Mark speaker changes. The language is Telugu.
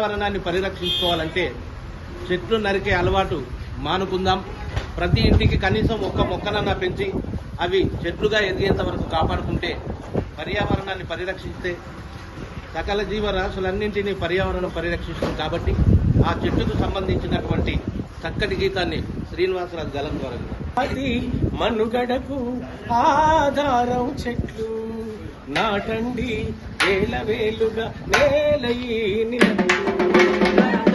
Speaker 1: పర్యావరణాన్ని పరిరక్షించుకోవాలంటే చెట్లు నరికే అలవాటు మానుకుందాం. ప్రతి ఇంటికి కనీసం ఒక్క మొక్కనన్నా పెంచి అవి చెట్లుగా ఎదిగేంత వరకు కాపాడుకుంటే పర్యావరణాన్ని పరిరక్షిస్తే సకల జీవరాశులన్నింటినీ పర్యావరణం పరిరక్షిస్తుంది కాబట్టి ఆ చెట్టుకు సంబంధించినటువంటి చక్కటి గీతాన్ని శ్రీనివాసరాజు గలం ద్వారా
Speaker 2: అది మనుగడకు ఆధారం చెట్లు. నాటండి వేల వేలుగా నేలయి నిలబడి.